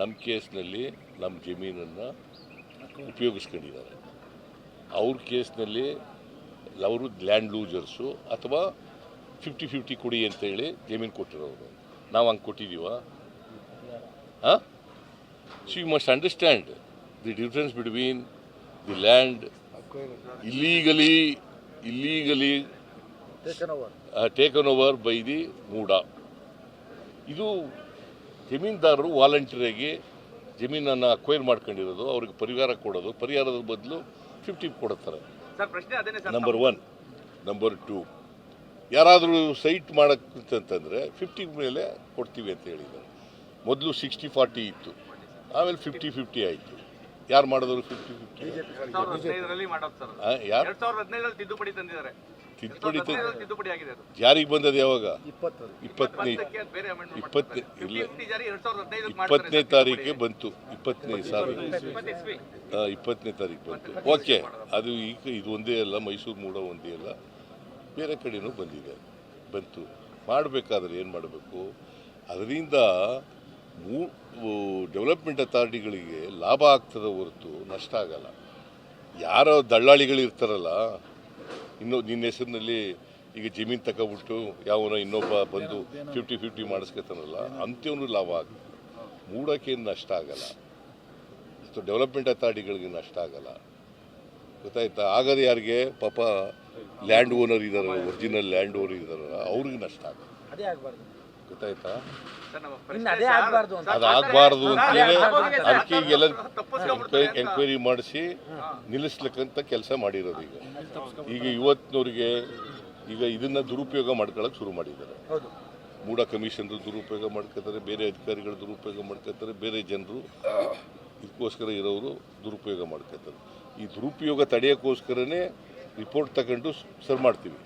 ನಮ್ಮ ಕೇಸ್ನಲ್ಲಿ ನಮ್ಮ ಜಮೀನನ್ನು ಉಪಯೋಗಿಸ್ಕೊಂಡಿದ್ದಾರೆ. ಅವ್ರ ಕೇಸ್ನಲ್ಲಿ ಅವರು ಲ್ಯಾಂಡ್ ಲೂಜರ್ಸು ಅಥವಾ ಫಿಫ್ಟಿ ಫಿಫ್ಟಿ ಕೊಡಿ ಅಂತೇಳಿ ಜಮೀನು ಕೊಟ್ಟಿರೋರು. ನಾವು ಹಂಗೆ ಕೊಟ್ಟಿದ್ದೀವ ಹಾಂ? So you must understand the difference between the land illegally illegally taken over by the MUDA ಇದು ಜಮೀನ್ದಾರರು ವಾಲಂಟಿಯರಾಗಿ ಜಮೀನನ್ನು ಅಕ್ವೈರ್ ಮಾಡ್ಕೊಂಡಿರೋದು ಅವ್ರಿಗೆ ಪರಿಹಾರ ಕೊಡೋದು. ಪರಿಹಾರದ ಬದಲು ಫಿಫ್ಟಿ ಕೊಡುತ್ತಾರೆ ನಂಬರ್ ಒನ್ ನಂಬರ್ ಟು ಯಾರಾದರೂ ಸೈಟ್ ಮಾಡೋಕ್ಕಂತಂದರೆ ಫಿಫ್ಟಿ ಮೇಲೆ ಕೊಡ್ತೀವಿ ಅಂತ ಹೇಳಿದ್ದಾರೆ. ಮೊದಲು ಸಿಕ್ಸ್ಟಿ ಫಾರ್ಟಿ ಇತ್ತು. ಆಮೇಲೆ ಫಿಫ್ಟಿ ಫಿಫ್ಟಿ ಆಯಿತು. ಯಾರು ಮಾಡಿದ್ರು ಫಿಫ್ಟಿ ಫಿಫ್ಟಿ ಯಾರು? ತಿದ್ದುಪಡಿ ತಂದಿದ್ದಾರೆ. ತಿದ್ದುಪಡಿ ತಿದ್ದುಪಡಿ ಆಗಿದೆ ಅದು. ಜಾರಿಗೆ ಬಂದದ್ದು ಯಾವಾಗ? ಇಪ್ಪತ್ತು ಇಪ್ಪತ್ತನೇ ಇಪ್ಪತ್ತನೇ ಮಾಡ್ತಾರೆ. ಇಲ್ಲ. 50 ಜಾರಿ ಎರಡ್ ಸಾವಿರದ ಹದಿನೈದಕ್ಕೆ ಇಪ್ಪತ್ತನೇ ತಾರೀಕಿಗೆ ಬಂತು. ಇಪ್ಪತ್ತನೇ ಸಾವಿರ ಇಪ್ಪತ್ತನೇ ತಾರೀಕು ಬಂತು. ಓಕೆ. ಅದು ಈಗ ಇದು ಒಂದೇ ಅಲ್ಲ ಮೈಸೂರು ಮೂಡ ಒಂದೇ ಅಲ್ಲ. ಬೇರೆ ಕಡೆನೂ ಬಂದಿದೆ. ಬಂತು. ಮಾಡಬೇಕಾದ್ರೆ ಏನು ಮಾಡಬೇಕು? ಅದರಿಂದ ಮೂ ಡೆವಲಪ್ಮೆಂಟ್ ಅಥಾರಿಟಿಗಳಿಗೆ ಲಾಭ ಆಗ್ತದ ಹೊರತು ನಷ್ಟ ಆಗಲ್ಲ. ಯಾರೋ ದಳ್ಳಾಳಿಗಳು ಇರ್ತಾರಲ್ಲ, ಇನ್ನೂ ನಿನ್ನ ಹೆಸರಿನಲ್ಲಿ ಈಗ ಜಮೀನು ತಗೊಬಿಟ್ಟು ಯಾವನೋ ಇನ್ನೊಬ್ಬ ಬಂದು ಫಿಫ್ಟಿ ಫಿಫ್ಟಿ ಮಾಡಿಸ್ಕೊತಾನಲ್ಲ ಅಂತ್ಯವನು ಲಾಭ ಆಗ ಮೂಡೋಕ್ಕೇನು ನಷ್ಟ ಆಗಲ್ಲ. ಸೊ ಡೆವಲಪ್ಮೆಂಟ್ ಅಥಾರಿಟಿಗಳಿಗೆ ನಷ್ಟ ಆಗಲ್ಲ. ಗೊತ್ತಾಯ್ತಾ? ಆಗದೆ ಯಾರಿಗೆ? ಪಾಪ ಲ್ಯಾಂಡ್ ಓನರ್ ಇದ್ದಾರೆ ಒರಿಜಿನಲ್ ಲ್ಯಾಂಡ್ ಓನರ್ ಇದ್ದಾರಲ್ಲ ಅವ್ರಿಗೆ ನಷ್ಟ ಆಗಲ್ಲ. ಗೊತ್ತಾಯ್ತಾ? ಅದೇ ಅಂತ. ಸರ್, ಅದು ಆಗಬಾರ್ದು ಸರ್, ಅಂತೇಳಿ ಅದಕ್ಕೆ ಈಗೆಲ್ಲ ಎಂಕ್ವೈರಿ ಮಾಡಿಸಿ ನಿಲ್ಲಿಸ್ಲಿಕ್ಕಂತ ಕೆಲಸ ಮಾಡಿರೋದು ಈಗ. ಈಗ ಇವತ್ತಿನವ್ರಿಗೆ ಈಗ ಇದನ್ನ ದುರುಪಯೋಗ ಮಾಡ್ಕೊಳಕ್ ಶುರು ಮಾಡಿದ್ದಾರೆ. ಹೌದು. ಮೂಡ ಕಮಿಷನ್ ದುರುಪಯೋಗ ಮಾಡ್ಕೋತಾರೆ ಬೇರೆ ಅಧಿಕಾರಿಗಳು ದುರುಪಯೋಗ ಮಾಡ್ಕೋತಾರೆ ಬೇರೆ ಜನರು ಇದಕ್ಕೋಸ್ಕರ ಇರೋರು ದುರುಪಯೋಗ ಮಾಡ್ಕೋತಾರೆ. ಈ ದುರುಪಯೋಗ ತಡೆಯೋಕ್ಕೋಸ್ಕರನೇ ರಿಪೋರ್ಟ್ ತಗೊಂಡು ಸರ್ ಮಾಡ್ತೀವಿ.